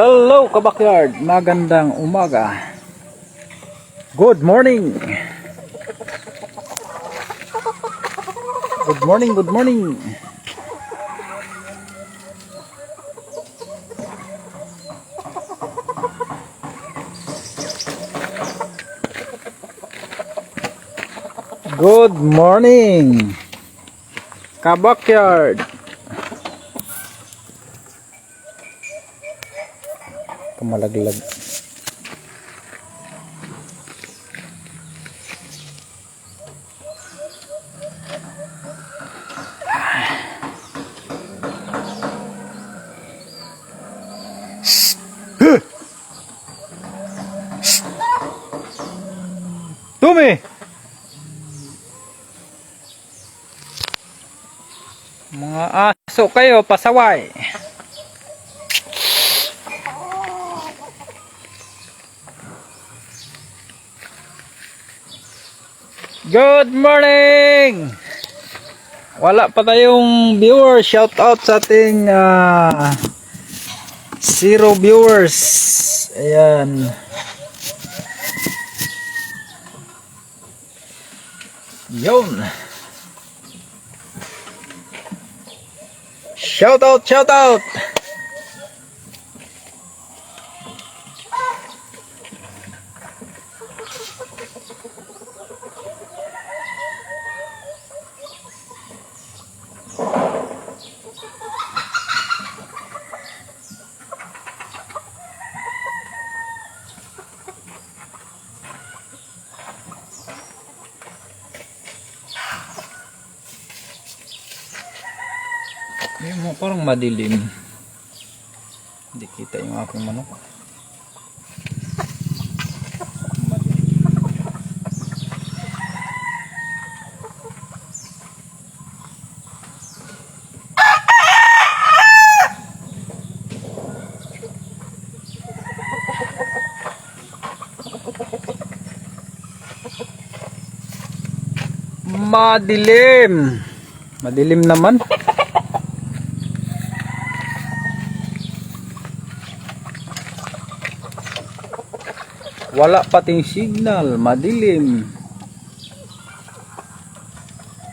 Hello kabakyard, magandang umaga. Good morning. Good morning, good morning. Good morning. Kabakyard. Kamalaglag. Tumi! Mga aso kayo, pasaway. Good morning! Wala pa tayong viewers. Shout out sa ating ah, zero viewers. Ayan. Yun. Shout out, shout out. Yung mo parang madilim. Hindi kita yung aking manok. Madilim. Madilim. Naman. Wala pating signal, madilim.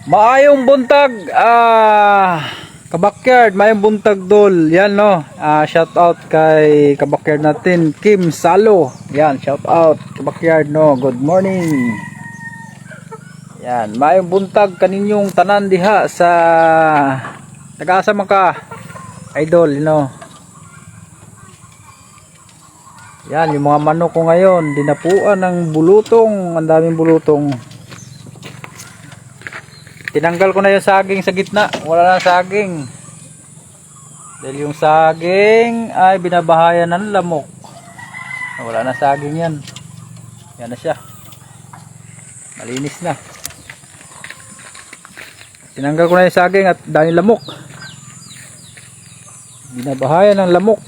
Maayong buntag, ah, kabakyard, maayong buntag dol. Yan no, ah, shout out kay kabakyard natin, Kim Salo. Yan, shout out, kabakyard no, good morning. Yan, maayong buntag kaninyong tanan diha sa Tagasa ka, idol, you know. Yan, yung mga manok ko ngayon, dinapuan ng bulutong, ang daming bulutong. Tinanggal ko na yung saging sa gitna, wala na saging. Dahil yung saging ay binabahayan ng lamok. Wala na saging yan. Yan na siya. Malinis na. Tinanggal ko na yung saging at dahil lamok. Binabahayan ng lamok.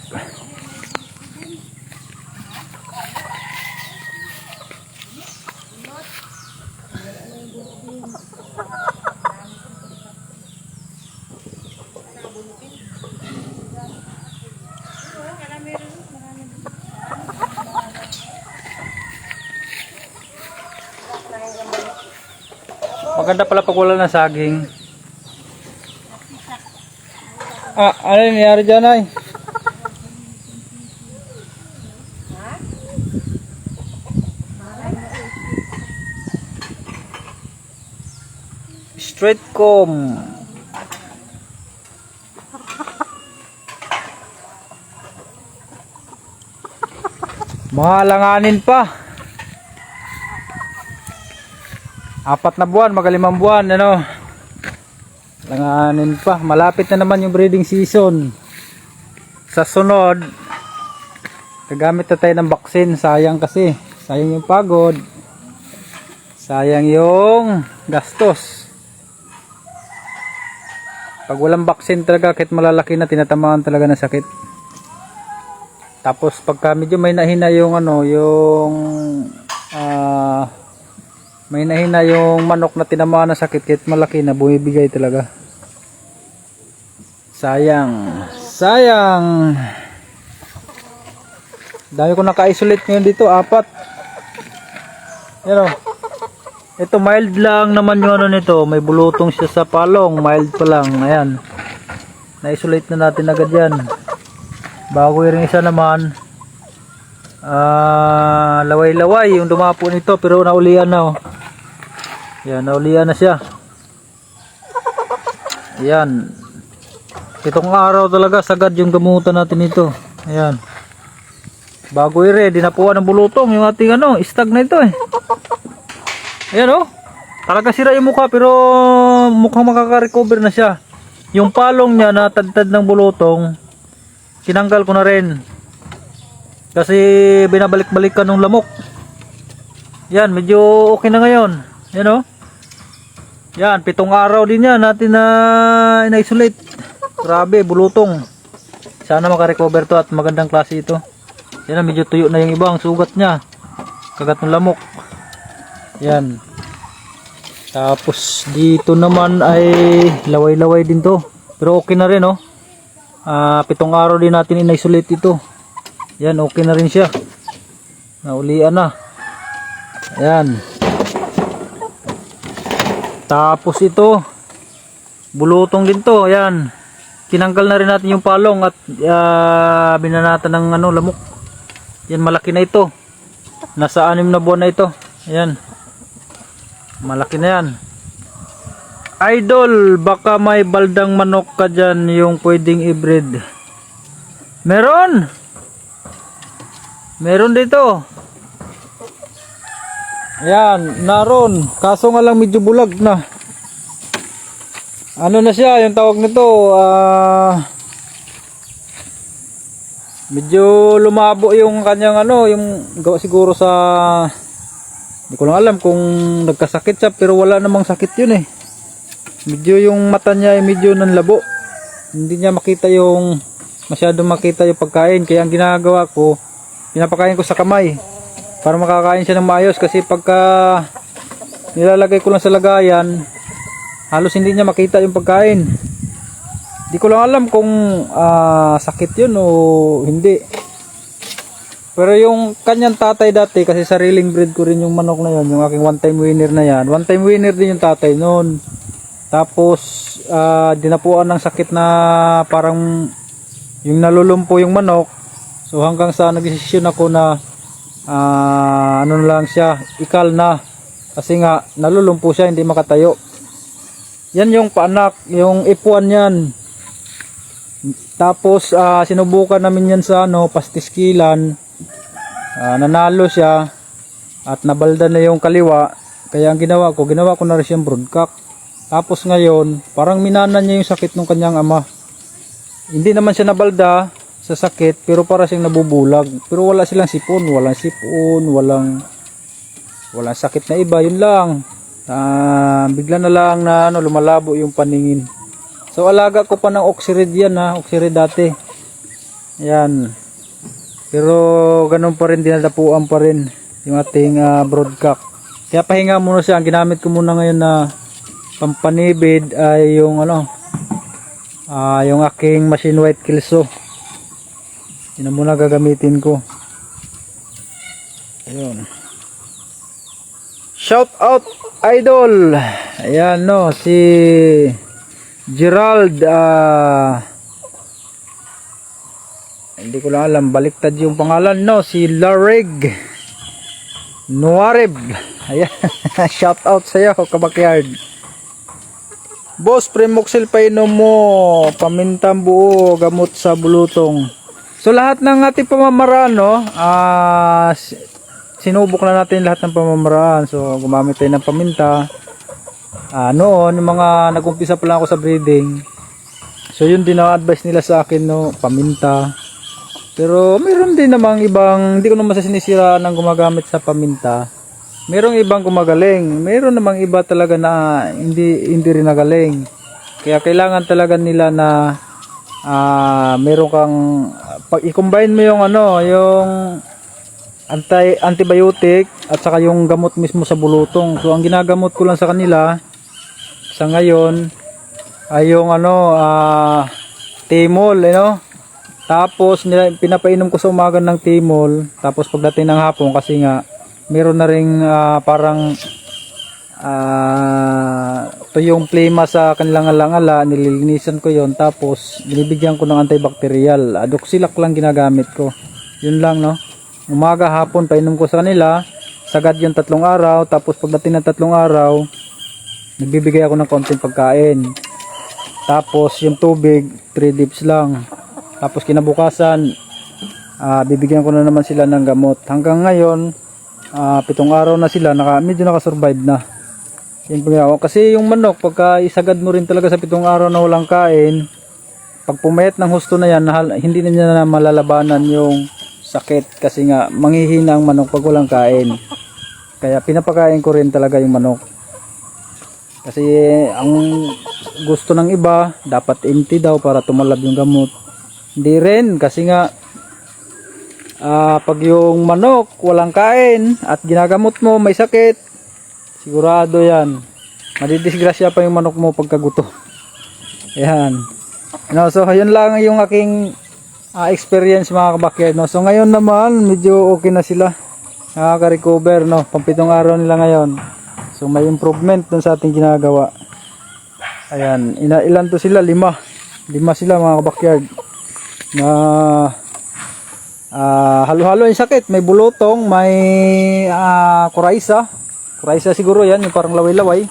Maganda pala pag wala ng saging. Ah, ano yung nangyari dyan ay? Straight comb. Mga langanin pa. Apat na buwan, magalimang buwan, ano. Langanin pa. Malapit na naman yung breeding season. Sa sunod, gagamit na tayo ng vaccine. Sayang kasi. Sayang yung pagod. Sayang yung gastos. Pag walang vaccine talaga, kahit malalaki na, tinatamaan talaga ng sakit. Tapos pagka medyo may nahina yung ano, yung ah may nahina yung manok na tinamaan ng sakit kahit malaki na bumibigay talaga. Sayang. Sayang. Dami ko naka-isolate ngayon dito, apat. Yan o. Ito mild lang naman yung ano nito, may bulutong siya sa palong, mild pa lang. Ayan. Na-isolate na natin agad yan. Bago yung isa naman, ah laway-laway yung dumapo nito pero naulian na oh. Yan, naulian na siya. Ayan. Itong araw talaga sagad yung gamutan natin ito. Ayan. Bago i-ready na po ng bulutong yung ating ano, stag na ito eh. Ayan oh. Talaga sira yung mukha pero mukhang makaka-recover na siya. Yung palong niya na tadtad ng bulutong, tinanggal ko na rin. Kasi binabalik-balikan ng lamok. Yan, medyo okay na ngayon. Yan oh. Yan, pitong araw din yan natin na ina-isolate. Grabe, bulutong. Sana makarecover to at magandang klase ito. Yan, medyo tuyo na yung iba ang sugat niya. Kagat ng lamok. Yan. Tapos dito naman ay laway-laway din to. Pero okay na rin oh. Ah, pitong araw din natin ina-isolate ito. Yan, okay na rin siya. Naulian na. Ayan. Tapos ito, bulutong din to. Ayan. Kinanggal na rin natin yung palong at uh, binanatan ng ano, lamok. Yan, malaki na ito. Nasa anim na buwan na ito. Ayan. Malaki na yan. Idol, baka may baldang manok ka dyan yung pwedeng i-breed. Meron! Meron dito. Ayan, naroon. Kaso nga lang medyo bulag na. Ano na siya, yung tawag nito, ah... medyo lumabo yung kanyang ano, yung gawa siguro sa... Hindi ko lang alam kung nagkasakit siya, pero wala namang sakit yun eh. Medyo yung mata niya ay medyo nanlabo. Hindi niya makita yung... Masyadong makita yung pagkain. Kaya ang ginagawa ko, pinapakain ko sa kamay para makakain siya ng maayos kasi pagka nilalagay ko lang sa lagayan halos hindi niya makita yung pagkain. Di ko lang alam kung ah, sakit yun o hindi. Pero yung kanyang tatay dati kasi sariling breed ko rin yung manok na yun yung aking one time winner na yan. One time winner din yung tatay noon tapos ah, dinapuan ng sakit na parang yung nalulumpo yung manok. So hanggang sa nagdesisyon ako na ah, ano lang siya, ikal na. Kasi nga nalulumpo siya, hindi makatayo. Yan yung paanak, yung ipuan yan. Tapos ah, sinubukan namin yan sa ano, pastiskilan. Ah, nanalo siya at nabalda na yung kaliwa. Kaya ang ginawa ko, ginawa ko na rin siyang broodcock. Tapos ngayon, parang minana niya yung sakit ng kanyang ama. Hindi naman siya nabalda, sa sakit pero para siyang nabubulag. Pero wala silang sipon walang sipon walang walang sakit na iba yun lang. Ah, bigla na lang na ano lumalabo yung paningin. So alaga ko pa ng oxyrid yan ha oxyrid dati. Yan. Pero ganun pa rin dinadapuan pa rin yung ating uh, broadcock kaya pahinga muna siya. Ang ginamit ko muna ngayon na pampanibid ay yung ano ah yung aking machine white kilso yun ang muna gagamitin ko. Ayun. Shout out idol. Ayan no si Gerald ah hindi ko lang alam baliktad yung pangalan no si Lareg Nuareb. Ayan. Shout out sa iyo kabakyard. Boss, Premoxil painom mo, pamintang buo, gamot sa bulutong. So lahat ng ating pamamaraan no, si- sinubok na natin lahat ng pamamaraan. So gumamit tayo ng paminta. Ah noon yung mga nagumpisa pa lang ako sa breeding. So yun din ang advice nila sa akin no, paminta. Pero mayroon din namang ibang, hindi ko naman sa sinisira ng gumagamit sa paminta. Merong ibang gumagaling. Meron namang iba talaga na hindi hindi rin nagaling. Kaya kailangan talaga nila na ah meron kang pag i-combine mo yung ano, yung anti antibiotic at saka yung gamot mismo sa bulutong. So ang ginagamot ko lang sa kanila sa ngayon ay yung ano ah Timol, you know? Tapos nila, pinapainom ko sa umaga ng timol. Tapos pagdating ng hapon kasi nga meron na ring ah, parang to yung plema sa kanilang alangala, nililinisan ko yon tapos binibigyan ko ng antibacterial. Adoxylac lang ginagamit ko. Yun lang no. Umaga hapon painom ko sa kanila. Sagad yung tatlong araw tapos pagdating ng tatlong araw nagbibigay ako ng konting pagkain. Tapos yung tubig 3 dips lang. Tapos kinabukasan ah, bibigyan ko na naman sila ng gamot. Hanggang ngayon ah, pitong araw na sila naka medyo nakasurvive na. Yung pangyawa. Kasi yung manok, pagka isagad mo rin talaga sa pitong araw na walang kain, pag pumayat ng husto na yan, hindi na niya na malalabanan yung sakit kasi nga manghihina ang manok pag walang kain. Kaya pinapakain ko rin talaga yung manok. Kasi ang gusto ng iba, dapat empty daw para tumalab yung gamot. Hindi rin kasi nga ah, pag yung manok walang kain at ginagamot mo may sakit, Sigurado yan. Madidisgrasya pa yung manok mo pagkaguto. Ayan. No, so, yun lang yung aking ah, experience mga kabakyard. No? So, ngayon naman, medyo okay na sila. Nakaka-recover, no? Pampitong araw nila ngayon. So, may improvement dun sa ating ginagawa. Ayan. Ina ilan to sila? Lima. Lima sila mga kabakyard. Na ah, halo-halo yung sakit. May bulutong, may ah, kuraysa. Kuraysa siguro yan, yung parang laway-laway.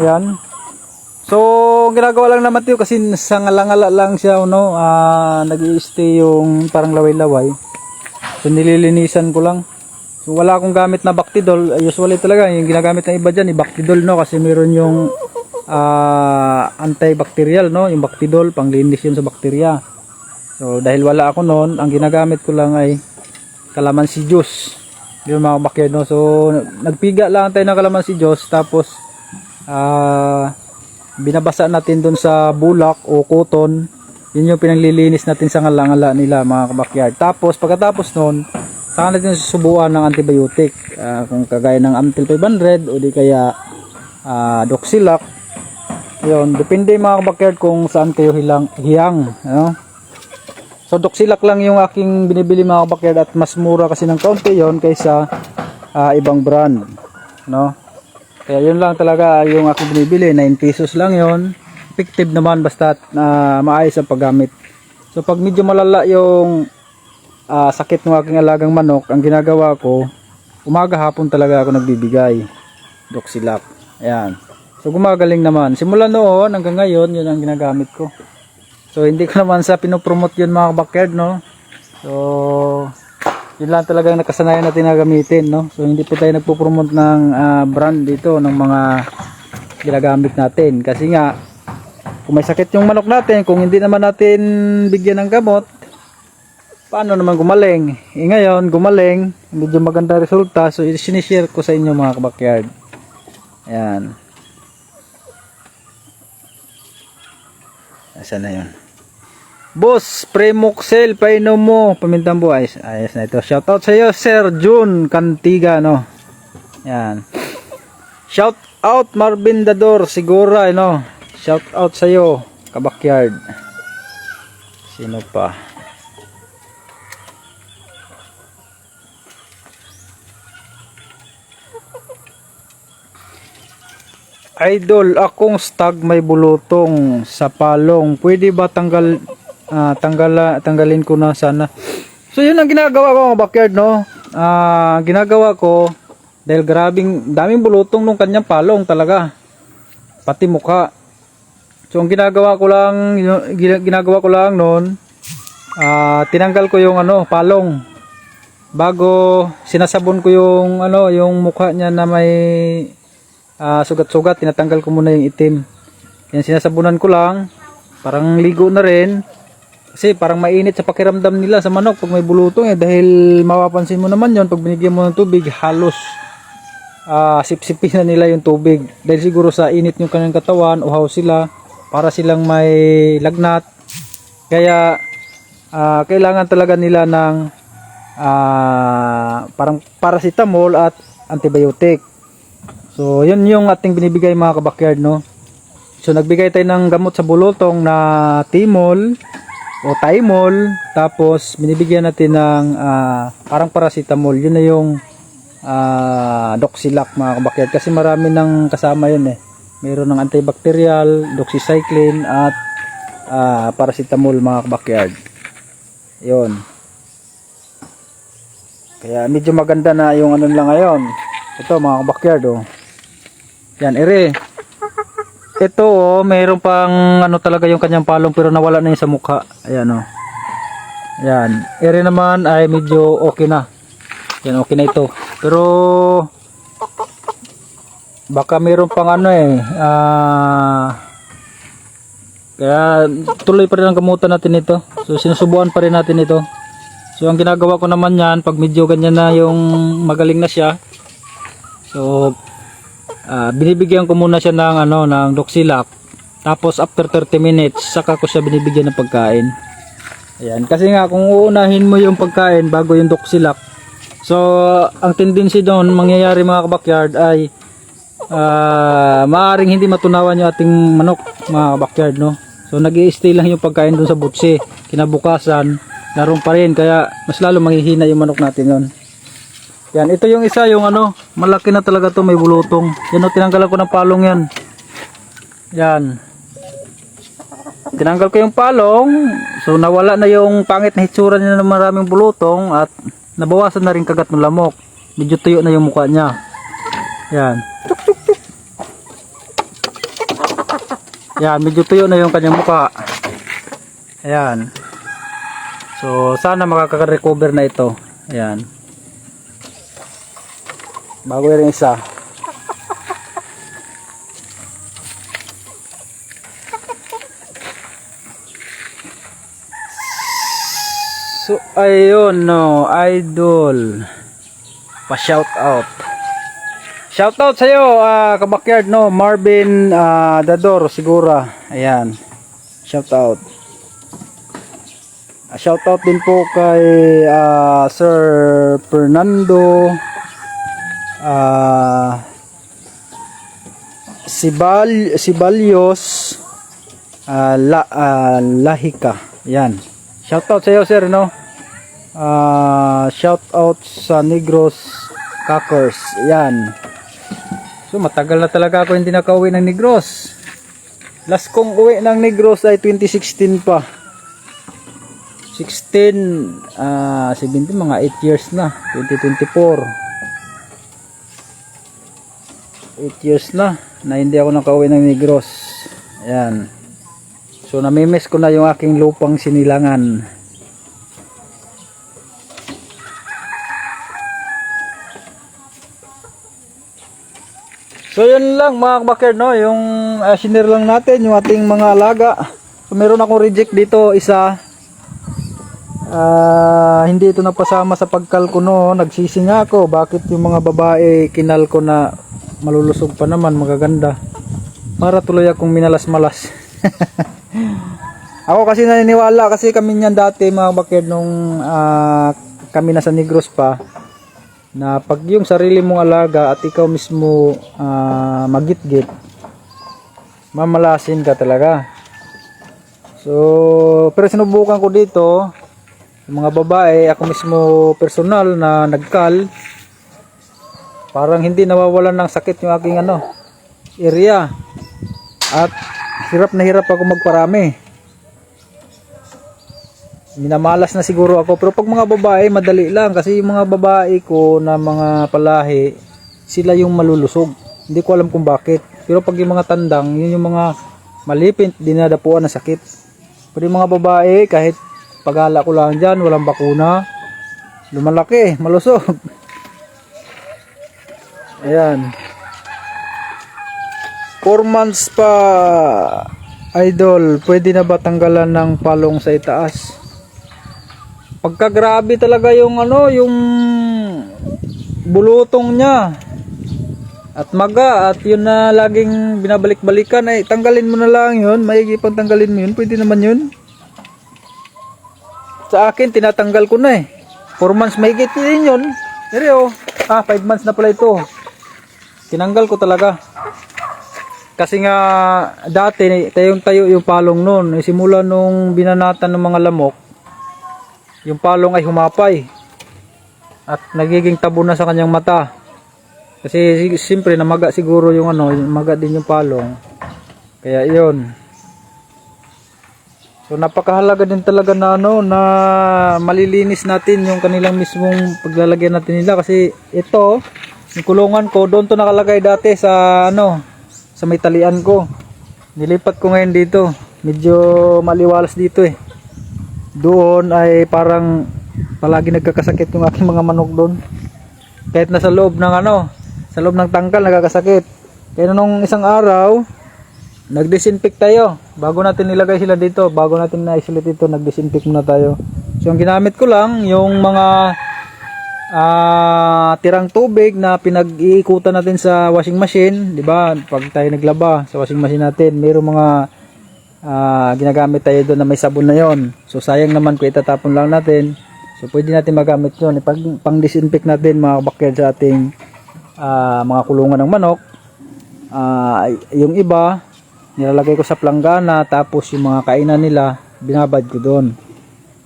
Ayan. So, ginagawa lang naman ito kasi sa ngalangala lang siya, no? Ah, nag stay yung parang laway-laway. So, nililinisan ko lang. So, wala akong gamit na Bactidol. Usually talaga, yung ginagamit ng iba dyan, yung Bactidol, no? Kasi meron yung ah, antibacterial, no? Yung Bactidol, panglinis yun sa bakterya. So, dahil wala ako noon, ang ginagamit ko lang ay kalamansi juice. Yun mga kabakyard, no? So, nagpiga lang tayo ng kalamansi juice, tapos, ah, binabasa natin dun sa bulak o cotton. Yun yung pinanglilinis natin sa ngalangala nila, mga kabakyard. Tapos, pagkatapos nun, saka natin susubuan ng antibiotic. Ah, kung kagaya ng Amtil 500 o di kaya ah, Doxilac. Yun, depende mga kabakyard kung saan kayo hilang, hiyang. Ano? So Doxilac lang yung aking binibili mga kabakyard at mas mura kasi ng kaunti yon kaysa ah, ibang brand. No? Kaya yun lang talaga yung aking binibili. 9 pesos lang yon Effective naman basta na maayos ang paggamit. So pag medyo malala yung ah, sakit ng aking alagang manok, ang ginagawa ko, umaga hapon talaga ako nagbibigay. Doxilac. Ayan. So gumagaling naman. Simula noon hanggang ngayon, yun ang ginagamit ko. So hindi ko naman sa pinopromote yun mga kabakyard no. So yun lang talagang nakasanayan natin na gamitin no. So hindi po tayo nagpo-promote ng ah, brand dito ng mga ginagamit natin kasi nga kung may sakit yung manok natin, kung hindi naman natin bigyan ng gamot, paano naman gumaling? E ngayon, gumaling, medyo maganda resulta, so sinishare ko sa inyo mga kabakyard. Ayan. Asan na yun? Boss, Premoxel, painom mo. Pamintang buhay. Ayos, na ito. Shoutout sa iyo, Sir June Cantiga, no? Yan. Shout out Marvin Dador, Sigura, ano? Shout out sa iyo, Kabakyard. Sino pa? Idol, akong stag may bulutong sa palong. Pwede ba tanggal ah, tanggala, tanggalin ko na sana? So yun ang ginagawa ko mga backyard no. Ah, ginagawa ko dahil grabing daming bulutong nung kanyang palong talaga. Pati mukha. So ang ginagawa ko lang ginagawa ko lang noon ah, tinanggal ko yung ano palong bago sinasabon ko yung ano yung mukha niya na may ah, sugat-sugat, tinatanggal ko muna yung itim. Yan sinasabunan ko lang, parang ligo na rin. Kasi parang mainit sa pakiramdam nila sa manok pag may bulutong eh. Dahil mapapansin mo naman yon pag binigyan mo ng tubig, halos ah sipsipin na nila yung tubig. Dahil siguro sa init yung kanilang katawan, uhaw sila, para silang may lagnat. Kaya ah, kailangan talaga nila ng ah, parang paracetamol at antibiotic. So, yun yung ating binibigay mga kabakyard, no? So, nagbigay tayo ng gamot sa bulutong na timol. O Tymol. Tapos binibigyan natin ng ah, parang paracetamol. Yun na yung ah, Doxilac mga kabakyard. Kasi marami ng kasama yun eh. Mayroon ng antibacterial, doxycycline at ah, paracetamol mga kabakyard. Yun. Kaya medyo maganda na yung ano lang ngayon. Ito mga kabakyard oh. Yan, ere. Ito oh, mayroon pang ano talaga yung kanyang palong pero nawala na yun sa mukha. Ayan oh. Yan. Ere naman ay medyo okay na. Yan, okay na ito. Pero baka mayroon pang ano eh. Ah kaya tuloy pa rin ang gamutan natin ito. So sinusubuan pa rin natin ito. So ang ginagawa ko naman yan pag medyo ganyan na yung magaling na siya. So ah, binibigyan ko muna siya ng ano ng Doxilac. Tapos after 30 minutes saka ko siya binibigyan ng pagkain. Ayan, kasi nga kung uunahin mo yung pagkain bago yung Doxilac. So ang tendency doon mangyayari mga kabakyard ay ah maaring hindi matunawan yung ating manok mga backyard no so nag stay lang yung pagkain dun sa butsi kinabukasan naroon pa rin kaya mas lalo manghihina yung manok natin yon yan ito yung isa yung ano malaki na talaga to may bulutong yan o tinanggalan ko ng palong yan yan tinanggal ko yung palong so nawala na yung pangit na hitsura niya ng maraming bulutong at nabawasan na rin kagat ng lamok medyo tuyo na yung mukha niya yan Yan, medyo tuyo na yung kanyang mukha. Ayan. So, sana makaka-recover na ito. Ayan. Bago yung isa. So, ayun no, idol. Pa-shout out. Shout out sa iyo, ah, kabakyard no, Marvin ah, Dador Sigura. Ayan. Shout out. Ah, shout out din po kay ah, Sir Fernando ah Sibal Sibalios ah, la, ah, Lahika. Ayan. Shout out sa iyo sir no. Ah, shout out sa Negros Cockers. Ayan. So matagal na talaga ako hindi nakauwi ng Negros. Last kong uwi ng Negros ay 2016 pa. 16, ah 17, mga 8 years na. 2024. 8 years na na hindi ako nakauwi ng Negros. Ayan. So namimiss ko na yung aking lupang sinilangan. So yun lang mga kabakir no, yung uh, shinare lang natin yung ating mga alaga. So meron akong reject dito isa. Ah, hindi ito napasama sa pagkalko no, nagsisi nga ako bakit yung mga babae kinal ko na malulusog pa naman magaganda. Para tuloy akong minalas-malas. ako kasi naniniwala kasi kami niyan dati mga bakir nung ah, kami nasa Negros pa na pag yung sarili mong alaga at ikaw mismo ah, magitgit mamalasin ka talaga so pero sinubukan ko dito mga babae ako mismo personal na nagkal parang hindi nawawalan ng sakit yung aking ano area. At hirap na hirap ako magparami. Minamalas na siguro ako. Pero pag mga babae madali lang. Kasi yung mga babae ko na mga palahi sila yung malulusog. Hindi ko alam kung bakit. Pero pag yung mga tandang yun yung mga malipit dinadapuan na sakit. Pero yung mga babae kahit pagala ko lang dyan walang bakuna lumalaki malusog ayan. 4 months pa idol. Pwede na ba tanggalan ng palong sa itaas? Pagka grabe talaga yung ano yung bulutong niya. At maga at yun na laging binabalik-balikan. Ay tanggalin mo na lang yun. Maigi pang tanggalin mo yun. Pwede naman yun. Sa akin tinatanggal ko na eh. 4 months mahigit din yun. Pero ah 5 months na pala ito tinanggal ko talaga Kasi nga dati tayong tayo yung palong noon. Simula nung binanatan ng mga lamok, yung palong ay humapay. At nagiging tabo na sa kanyang mata. Kasi siyempre namaga siguro yung ano, maga din yung palong. Kaya yun. So napakahalaga din talaga na ano na malilinis natin yung kanilang mismong paglalagyan natin nila kasi ito yung kulungan ko doon to nakalagay dati sa ano sa may talian ko. Nilipat ko ngayon dito. Medyo maliwalas dito eh. Doon ay parang palagi nagkakasakit yung aking mga manok doon. Kahit nasa loob ng ano, sa loob ng tangkal nagkakasakit. Kaya nung isang araw, nag-disinfect tayo. Bago natin nilagay sila dito, bago natin na-isolate dito, nag-disinfect muna tayo. So ang ginamit ko lang, yung mga ah tirang tubig na pinag-iikutan natin sa washing machine, 'di ba? Pag tayo naglaba sa washing machine natin, mayroong mga ah, ginagamit tayo doon na may sabon na 'yon. So sayang naman kung itatapon lang natin. So pwede natin magamit 'yon pag pang-disinfect natin mga backyard sa ating ah, mga kulungan ng manok. Ah, yung iba nilalagay ko sa planggana tapos yung mga kainan nila binabad ko doon.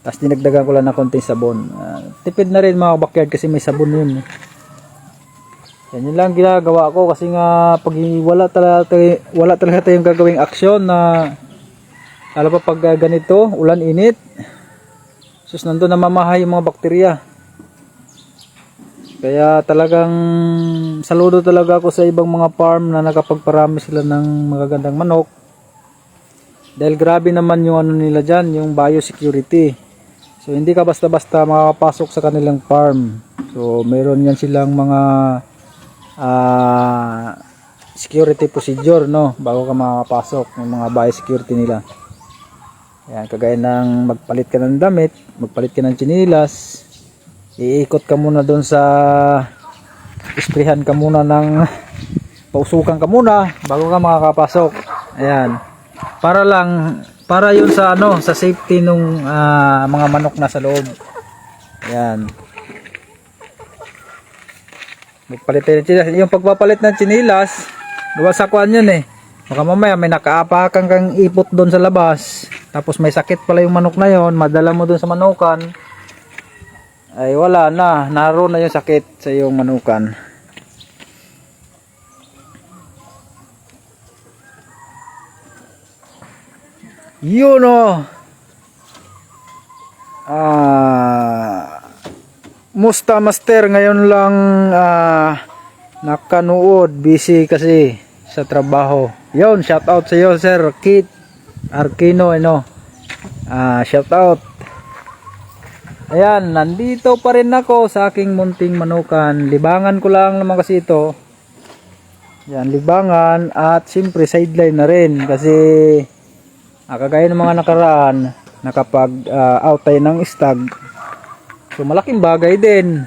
Tapos dinagdagan ko lang ng konting sabon. Ah, tipid na rin mga backyard kasi may sabon yun. eh. Yan yun lang ginagawa ko kasi nga pag wala talaga, wala talaga tayong gagawing aksyon na lalo pa pag ganito, ulan init. Sus nandun namamahay yung mga bakterya. Kaya talagang saludo talaga ako sa ibang mga farm na nakapagparami sila ng magagandang manok. Dahil grabe naman yung ano nila dyan, yung biosecurity. So hindi ka basta-basta makakapasok sa kanilang farm. So meron yan silang mga ah, security procedure no bago ka makakapasok ng mga biosecurity nila. Yan, kagaya ng magpalit ka ng damit, magpalit ka ng chinilas, iikot ka muna doon sa isprihan ka muna ng pausukan ka muna bago ka makakapasok. Ayan. Para lang para yun sa ano sa safety nung ah, mga manok na sa loob. Ayan. Magpalit tayo ng chinilas. Yung pagpapalit ng chinilas, gawa sa kuan yun eh. Baka mamaya may nakaapakan kang ipot doon sa labas. Tapos may sakit pala yung manok na yon, madala mo doon sa manukan. Ay wala na, naroon na yung sakit sa iyong manukan. Yun o. Ah, musta master ngayon lang ah, nakanood busy kasi sa trabaho. Yon, shout out sa iyo sir Kit Arquino ano. Ah, shout out. Ayan, nandito pa rin ako sa aking munting manukan. Libangan ko lang naman kasi ito. Yan, libangan at siyempre sideline na rin kasi ah, kagaya ng mga nakaraan nakapag ah, out tayo ng stag. So malaking bagay din.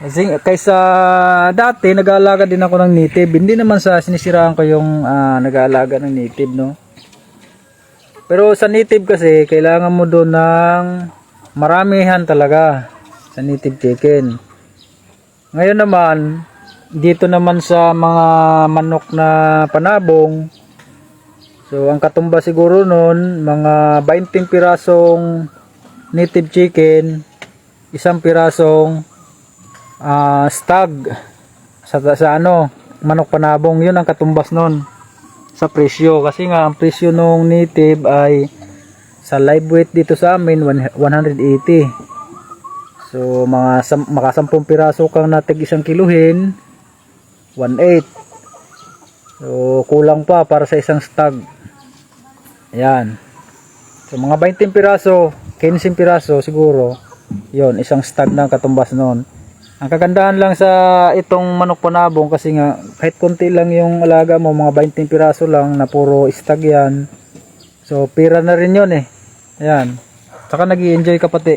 Kasi kaysa dati nag-aalaga din ako ng native. Hindi naman sa sinisiraan ko yung ah, nag-aalaga ng native, no. Pero sa native kasi kailangan mo doon ng maramihan talaga sa native chicken. Ngayon naman dito naman sa mga manok na panabong So ang katumba siguro noon mga 20 pirasong native chicken, isang pirasong ah, stag sa, sa ano, manok panabong, yun ang katumbas noon sa presyo kasi nga ang presyo nung native ay sa live weight dito sa amin one- 180. So mga sam, maka 10 piraso kang natig isang kiluhin 1.8. So kulang pa para sa isang stag. Ayan. So mga 20 piraso, 15 piraso siguro. 'Yon, isang stag na katumbas noon. Ang kagandahan lang sa itong manok panabong kasi nga kahit konti lang yung alaga mo, mga 20 piraso lang na puro stag yan. So pira na rin 'yon eh. Ayan. Saka nag enjoy ka pati.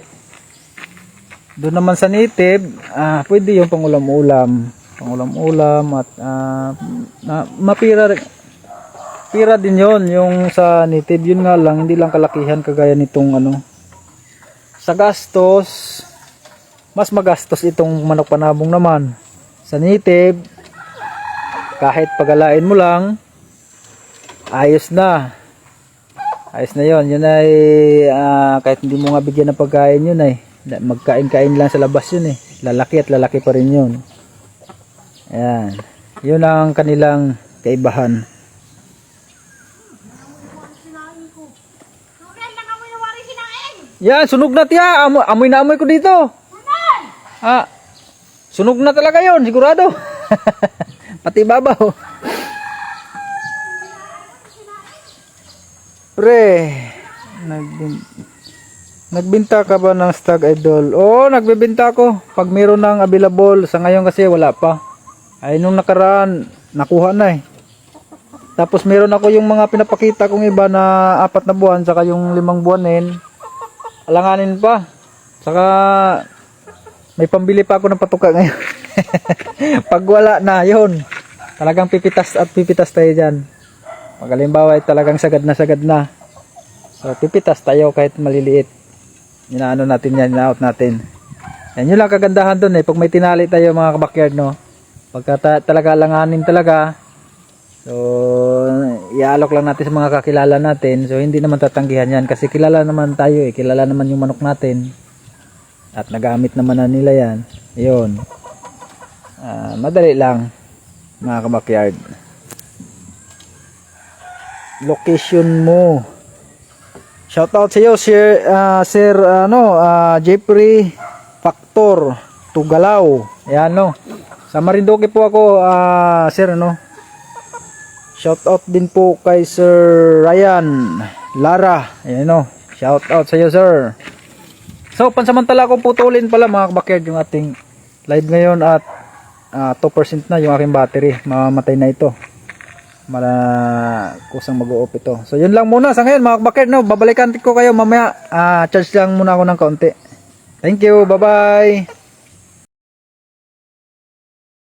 Doon naman sa native, ah, pwede yung pangulam-ulam. Pangulam-ulam at ah, na, mapira rin. Pira din yon yung sa native. Yun nga lang, hindi lang kalakihan kagaya nitong ano. Sa gastos, mas magastos itong manok panabong naman. Sa native, kahit pagalain mo lang, ayos na. Ayos na yon. Yun ay ah, kahit hindi mo nga bigyan ng pagkain yun ay magkain-kain lang sa labas yun eh. Lalaki at lalaki pa rin yun. Ayan. Yun ang kanilang kaibahan. Yan, sunog na tiya. Amoy, amoy na amoy ko dito. Ah, sunog na talaga yon, sigurado. Pati babaw. Pre, nagbin nagbinta ka ba ng stag idol? Oo, nagbebenta ko. Pag meron ng available, sa ngayon kasi wala pa. Ay, nung nakaraan, nakuha na eh. Tapos meron ako yung mga pinapakita kong iba na apat na buwan, saka yung limang buwanin. Alanganin pa. Saka may pambili pa ako ng patuka ngayon. Pag wala na, yun. Talagang pipitas at pipitas tayo dyan. Pag halimbawa ay talagang sagad na sagad na. So pipitas tayo kahit maliliit. Inaano natin yan, ina-out natin. Yan yun lang kagandahan dun eh. Pag may tinali tayo mga kabakyard no. Pagka ta- talaga langanin talaga. So iaalok lang natin sa mga kakilala natin. So hindi naman tatanggihan yan. Kasi kilala naman tayo eh. Kilala naman yung manok natin. At nagamit naman na nila yan. Yun. Ah, madali lang mga kabakyard. Location mo. Shout out sa iyo Sir ah, Sir ano ah, Jeffrey Factor Tugalaw. Ayan no. Sa Marinduque po ako ah, Sir ano. Shout out din po kay Sir Ryan Lara. Ayan no. Shout out sa iyo Sir. So, pansamantala ko putulin pala mga kabakyard yung ating live ngayon at ah, 2% na yung aking battery. Mamamatay na ito. Mala kusang mag-off ito. So, yun lang muna sa ngayon mga kabakyard. No? Babalikan ko kayo mamaya. Ah, charge lang muna ako ng kaunti. Thank you. Bye-bye.